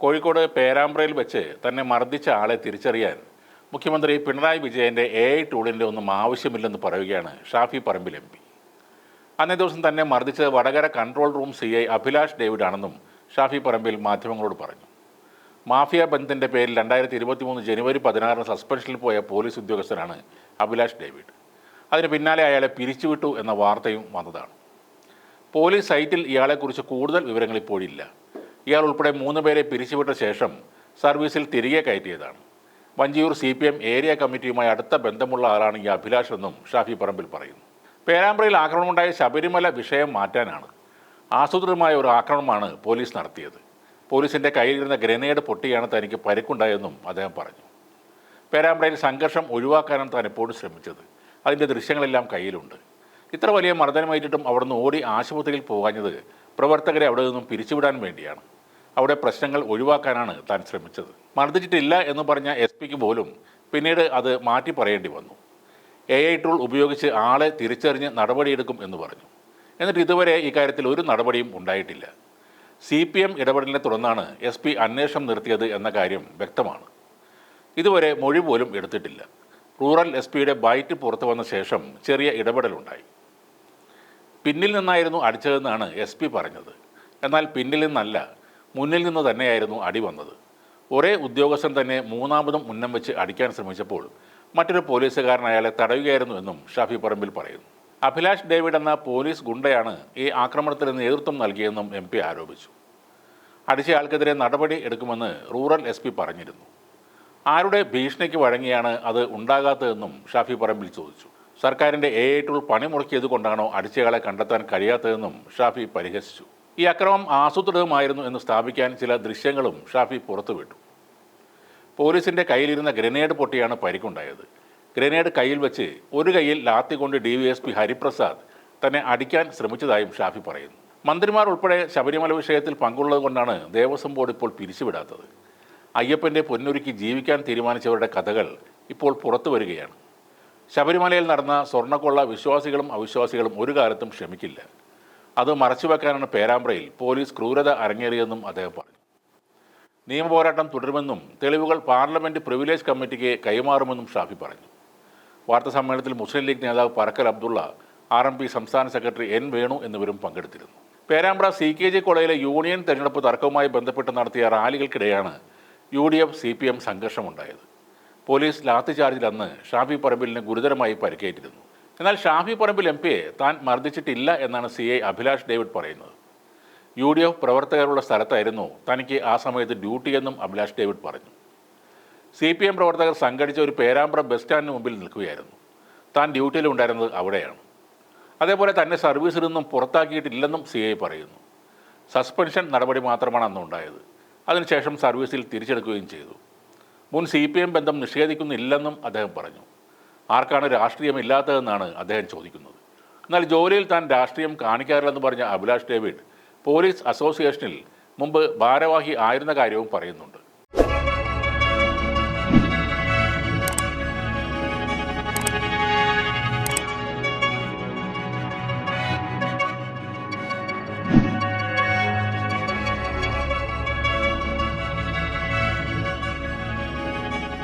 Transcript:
കോഴിക്കോട് പേരാമ്പ്രയിൽ വെച്ച് തന്നെ മർദ്ദിച്ച ആളെ തിരിച്ചറിയാൻ മുഖ്യമന്ത്രി പിണറായി വിജയന്റെ എ ഐ ടൂളിന്റെ ഒന്നും ആവശ്യമില്ലെന്ന് പറയുകയാണ് ഷാഫി പറമ്പിൽ എം പി. അന്നേ ദിവസം തന്നെ മർദ്ദിച്ചത് Vadakara control room C I Abhilash David ആണെന്നും ഷാഫി പറമ്പിൽ മാധ്യമങ്ങളോട് പറഞ്ഞു. മാഫിയ ബന്ധത്തിന്റെ പേരിൽ രണ്ടായിരത്തി ഇരുപത്തി മൂന്ന് ജനുവരി പതിനാറിന് സസ്പെൻഷനിൽ പോയ പോലീസ് ഉദ്യോഗസ്ഥനാണ് അഭിലാഷ് ഡേവിഡ്. അതിന് പിന്നാലെ അയാളെ പിരിച്ചുവിട്ടു എന്ന വാർത്തയും വന്നതാണ്. പോലീസ് സൈറ്റിൽ ഇയാളെക്കുറിച്ച് കൂടുതൽ വിവരങ്ങൾ ഇപ്പോഴില്ല. ഇയാൾ ഉൾപ്പെടെ മൂന്ന് പേരെ പിരിച്ചുവിട്ട ശേഷം സർവീസിൽ തിരികെ കയറ്റിയതാണ്. Vanchiyoor C P M area കമ്മിറ്റിയുമായി അടുത്ത ബന്ധമുള്ള ആളാണ് ഈ അഭിലാഷ് എന്നും ഷാഫി പറമ്പിൽ പറയുന്നു. പേരാമ്പ്രയിൽ ആക്രമണമുണ്ടായ ശബരിമല വിഷയം മാറ്റാനാണ് ആസൂത്രിതമായ ഒരു ആക്രമണമാണ് പോലീസ് നടത്തിയത്. പോലീസിന്റെ കയ്യിലിരുന്ന ഗ്രനേഡ് പൊട്ടിയാണ് തനിക്ക് പരിക്കുണ്ടായതെന്നും അദ്ദേഹം പറഞ്ഞു. പേരാമ്പ്രയിൽ സംഘർഷം ഒഴിവാക്കാനാണ് താൻ എപ്പോഴും ശ്രമിച്ചത്. അതിന്റെ ദൃശ്യങ്ങളെല്ലാം കയ്യിലുണ്ട്. ഇത്ര വലിയ മർദ്ദനമേറ്റിട്ടും അവിടുന്ന് ഓടി ആശുപത്രിയിൽ പോകാഞ്ഞത് പ്രവർത്തകരെ അവിടെ നിന്നും പിരിച്ചുവിടാൻ വേണ്ടിയാണ്. അവിടെ പ്രശ്നങ്ങൾ ഒഴിവാക്കാനാണ് താൻ ശ്രമിച്ചത്. മർദ്ദിച്ചിട്ടില്ല എന്ന് പറഞ്ഞ എസ് പിക്ക് പോലും പിന്നീട് അത് മാറ്റി പറയേണ്ടി വന്നു. എ ഐ ടൂൾ ഉപയോഗിച്ച് ആളെ തിരിച്ചറിഞ്ഞ് നടപടിയെടുക്കും എന്ന് പറഞ്ഞു. എന്നിട്ട് ഇതുവരെ ഇക്കാര്യത്തിൽ ഒരു നടപടിയും ഉണ്ടായിട്ടില്ല. സി പി എം ഇടപെടലിനെ തുടർന്നാണ് എസ് പി അന്വേഷണം നിർത്തിയത് എന്ന കാര്യം വ്യക്തമാണ്. ഇതുവരെ മൊഴി പോലും എടുത്തിട്ടില്ല. റൂറൽ എസ് പിയുടെ ബൈറ്റ് പുറത്തു വന്ന ശേഷം ചെറിയ ഇടപെടലുണ്ടായി. പിന്നിൽ നിന്നായിരുന്നു അടിച്ചതെന്നാണ് എസ് പി പറഞ്ഞത്. എന്നാൽ പിന്നിൽ നിന്നല്ല മുന്നിൽ നിന്ന് തന്നെയായിരുന്നു അടി വന്നത്. ഒരേ ഉദ്യോഗസ്ഥൻ തന്നെ മൂന്നാമതും ഉന്നം വെച്ച് അടിക്കാൻ ശ്രമിച്ചപ്പോൾ മറ്റൊരു പോലീസുകാരൻ അയാളെ തടയുകയായിരുന്നു എന്നും ഷാഫി പറമ്പിൽ പറയുന്നു. അഭിലാഷ് ഡേവിഡ് എന്ന പോലീസ് ഗുണ്ടയാണ് ഈ ആക്രമണത്തിന് നേതൃത്വം നൽകിയെന്നും എം പി ആരോപിച്ചു. അടിച്ചയാൾക്കെതിരെ നടപടി എടുക്കുമെന്ന് റൂറൽ എസ് പി പറഞ്ഞിരുന്നു. ആരുടെ ഭീഷണിക്ക് വഴങ്ങിയാണ് അത് ഉണ്ടാകാത്തതെന്നും ഷാഫി പറമ്പിൽ ചോദിച്ചു. സർക്കാരിന്റെ എ ഐ ടൂൾ പണിമുടക്കിയത് കൊണ്ടാണോ അടിച്ചയാളെ കണ്ടെത്താൻ കഴിയാത്തതെന്നും ഷാഫി പരിഹസിച്ചു. ഈ അക്രമം ആസൂത്രിതമായിരുന്നു എന്ന് സ്ഥാപിക്കാൻ ചില ദൃശ്യങ്ങളും ഷാഫി പുറത്തുവിട്ടു. പോലീസിന്റെ കയ്യിലിരുന്ന ഗ്രനേഡ് പൊട്ടിയാണ് പരിക്കുണ്ടായത്. ഗ്രനേഡ് കയ്യിൽ വെച്ച് ഒരു കയ്യിൽ ലാത്തി കൊണ്ട് D V S P Hariprasad തന്നെ അടിക്കാൻ ശ്രമിച്ചതായും ഷാഫി പറയുന്നു. മന്ത്രിമാർ ഉൾപ്പെടെ ശബരിമല വിഷയത്തിൽ പങ്കുള്ളത് കൊണ്ടാണ് ദേവസ്വം ബോർഡ് ഇപ്പോൾ പിരിച്ചുവിടാത്തത്. അയ്യപ്പന്റെ പൊന്നൊരുക്കി ജീവിക്കാൻ തീരുമാനിച്ചവരുടെ കഥകൾ ഇപ്പോൾ പുറത്തു വരികയാണ്. ശബരിമലയിൽ നടന്ന സ്വർണക്കൊള്ള വിശ്വാസികളും അവിശ്വാസികളും ഒരു കാലത്തും ക്ഷമിക്കില്ല. അത് മറച്ചുവെക്കാനാണ് പേരാമ്പ്രയിൽ പോലീസ് ക്രൂരത അരങ്ങേറിയതെന്നും അദ്ദേഹം പറഞ്ഞു. നിയമപോരാട്ടം തുടരുമെന്നും തെളിവുകൾ പാർലമെന്റ് പ്രിവിലേജ് കമ്മിറ്റിക്ക് കൈമാറുമെന്നും ഷാഫി പറഞ്ഞു. വാർത്താ സമ്മേളനത്തിൽ മുസ്ലിം ലീഗ് നേതാവ് Parakkal Abdulla R M P സംസ്ഥാന സെക്രട്ടറി എൻ വേണു എന്നിവരും പങ്കെടുത്തിരുന്നു. പേരാമ്പ്ര സി കെ ജി കോളേജിലെ യൂണിയൻ തെരഞ്ഞെടുപ്പ് തർക്കവുമായി ബന്ധപ്പെട്ട് നടത്തിയ റാലികൾക്കിടെയാണ് U D F C P M സംഘർഷമുണ്ടായത്. Police ലാത്തിചാർജിൽ അന്ന് ഷാഫി പറമ്പിലിന് ഗുരുതരമായി പരിക്കേറ്റിരുന്നു. എന്നാൽ ഷാഫി പറമ്പിൽ എം പിയെ താൻ മർദ്ദിച്ചിട്ടില്ല എന്നാണ് സി ഐ അഭിലാഷ് ഡേവിഡ് പറയുന്നത്. യു ഡി എഫ് പ്രവർത്തകരുള്ള സ്ഥലത്തായിരുന്നു തനിക്ക് ആ സമയത്ത് ഡ്യൂട്ടിയെന്നും അഭിലാഷ് ഡേവിഡ് പറഞ്ഞു. സി പി എം പ്രവർത്തകർ സംഘടിച്ച ഒരു പേരാമ്പ്ര ബസ് സ്റ്റാൻഡിന് മുമ്പിൽ നിൽക്കുകയായിരുന്നു. താൻ ഡ്യൂട്ടിയിലുണ്ടായിരുന്നത് അവിടെയാണ്. അതേപോലെ തന്നെ സർവീസിൽ നിന്നും പുറത്താക്കിയിട്ടില്ലെന്നും സി ഐ പറയുന്നു. സസ്പെൻഷൻ നടപടി മാത്രമാണ് അന്ന് ഉണ്ടായത്. അതിനുശേഷം സർവീസിൽ തിരിച്ചെടുക്കുകയും ചെയ്തു. മുൻ സി പി എം ബന്ധം നിഷേധിക്കുന്നില്ലെന്നും അദ്ദേഹം പറഞ്ഞു. ആർക്കാണ് രാഷ്ട്രീയമില്ലാത്തതെന്നാണ് അദ്ദേഹം ചോദിക്കുന്നത്. എന്നാൽ ജോലിയിൽ താൻ രാഷ്ട്രീയം കാണിക്കാറില്ലെന്ന് പറഞ്ഞ അഭിലാഷ് ഡേവിഡ് പോലീസ് അസോസിയേഷനിൽ മുമ്പ് ഭാരവാഹി ആയിരുന്ന കാര്യവും പറയുന്നുണ്ട്.